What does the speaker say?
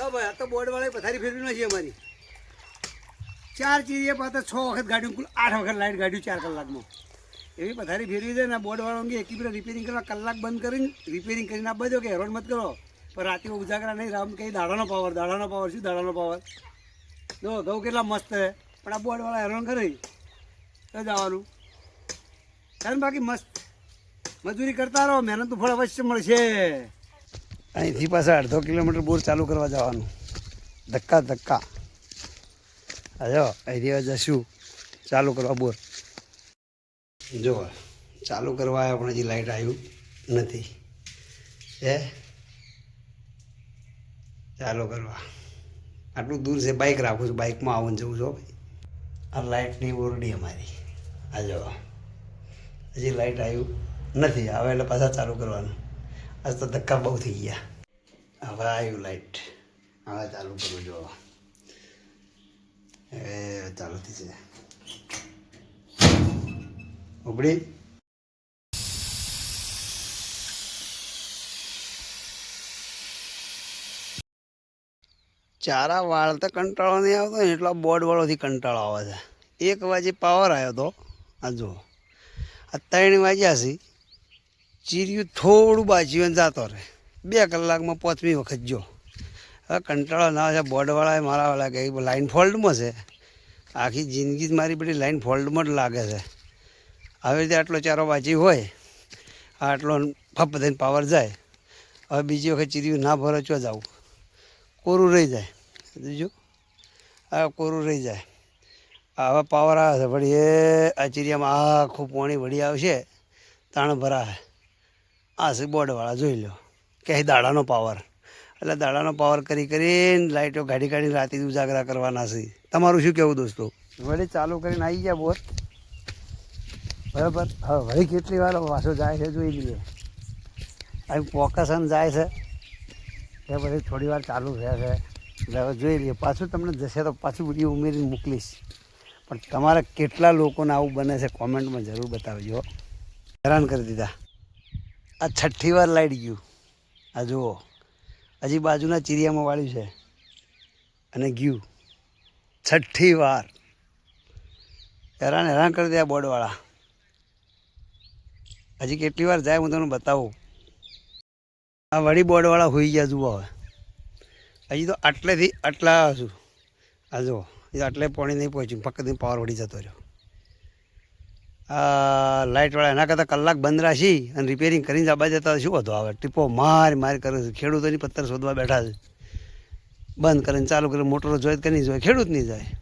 હા તો બોર્ડ વાળા પથારી ફેરવી નથી અમારી. ચાર ચીરીએ પાછા છ વખત ગાડ્યું કુલ આઠ વખત લાઈટ ગાડ્યું ચાર કલાકમાં. એવી પથારી ફેરવી દે ને બોર્ડ વાળો અંગે એકી રિપેરિંગ કરવા કલાક બંધ કરીને રિપેરિંગ કરીને આપવા દો કે હેરોન મત કરો. પણ રાતે ઉજાગરા નહીં, રામ કઈ દાડાનો પાવર દાડાનો પાવર શું દાડાનો પાવર જો, ઘઉં કેટલા મસ્ત છે. પણ આ બોર્ડ વાળા હેરોન કરે. તો જવાનું. કારણ બાકી મસ્ત. મજૂરી કરતા રહો, મહેનત ફળ અવશ્ય મળશે. અહીંથી પાછા અડધો કિલોમીટર બોર ચાલુ કરવા જવાનું. ધક્કા ધક્કા. હજો અહીંથી જશું ચાલુ કરવા બોર. જો, ચાલુ કરવા આવ્યો પણ હજી લાઈટ આવ્યું નથી. હે? ચાલુ કરવા. આટલું દૂર છે બાઇક રાખું છું બાઇકમાં આવું જવું છો ભાઈ. આ લાઇટની ઓરડી અમારી. આ જો, હજી લાઇટ આવ્યું નથી આવે એટલે પાછા ચાલુ કરવાનું. આજ તો ધક્કા બહુ થઈ ગયા. હવે આવ્યું લાઇટ હવે ચાલુ કરું જો. એ ચાલુ થઈ છે ઉબડી ચારા વાળ તો કંટાળો નહીં આવતો ને, એટલા બોર્ડવાળોથી કંટાળો આવે છે. એક વાગે પાવર આવ્યો હતો આ જો આ ત્રણ વાગ્યા છે. ચીર્યું થોડું બાજ્યું જતો રહે. બે કલાકમાં પાંચમી વખત જો. હવે કંટાળો ના છે, બોર્ડવાળાએ મારા વાળા કે લાઈન ફોલ્ટમાં છે. આખી જિંદગી જ મારી બધી લાઈન ફોલ્ટમાં જ લાગે છે. આવી રીતે આટલો ચારો બાજી હોય, આટલો ફપ થઈને પાવર જાય. હવે બીજી વખત ચીર્યું ના ભરો ચો જાવું કોરું રહી જાય? બીજું? આ કોરું રહી જાય? હવે પાવર આવે છે, વળી એ આ ચીરિયામાં આખું પાણી વળી આવશે, તાણ ભરાશે. આ છે બોર્ડવાળા, જોઈ લો. કે દાડાનો પાવર એટલે દાડાનો પાવર કરી કરીને લાઇટો ગાડી કાઢીને રાતે ઉજાગરા કરવાના છે. તમારું શું કહેવું દોસ્તો? વળી ચાલુ કરીને આવી ગયા બોર બરાબર? હવે વળી કેટલી વાર વાસો જાય છે જોઈ લઈએ. અહીં પોકસન જાય છે. એ પછી થોડી વાર ચાલુ રહે છે. હવે જોઈ લઈએ. પાછું તમને જશે તો પાછું વીડિયો ઉમેરીને મોકલીશ. પણ તમારા કેટલા લોકોને આવું બને છે કોમેન્ટમાં જરૂર બતાવજો. હેરાન કરી દીધા. આ છઠ્ઠી વાર લાઈટ ગયું. આ જુઓ. હજી બાજુના ચીરિયામાં વાળ્યું છે. અને ગયું. છઠ્ઠી વાર. હેરાન હેરાન કરી દે આ બોર્ડવાળા. હજી કેટલી વાર જાય હું તમને બતાવું. આ વળી બોર્ડવાળા હોઈ ગયા જુઓ હવે. હજી તો આટલેથી આટલા છું. આ જુઓ. આટલે પાણી નહીં પહોંચ્યું. ફક્ત પાવર વળી જતો રહ્યો. લાઇટવાળા એના કરતાં કલાક બંધ રાખી અને રિપેરિંગ કરીને આબા જતા શું હતો આવે? ટીપો માર માર કરે છે. ખેડૂતોની પથ્થર શોધવા બેઠા છે. બંધ કરીને ચાલુ કરીને મોટરો જોઈ કે નહીં જોઈ ખેડૂત નહીં જાય.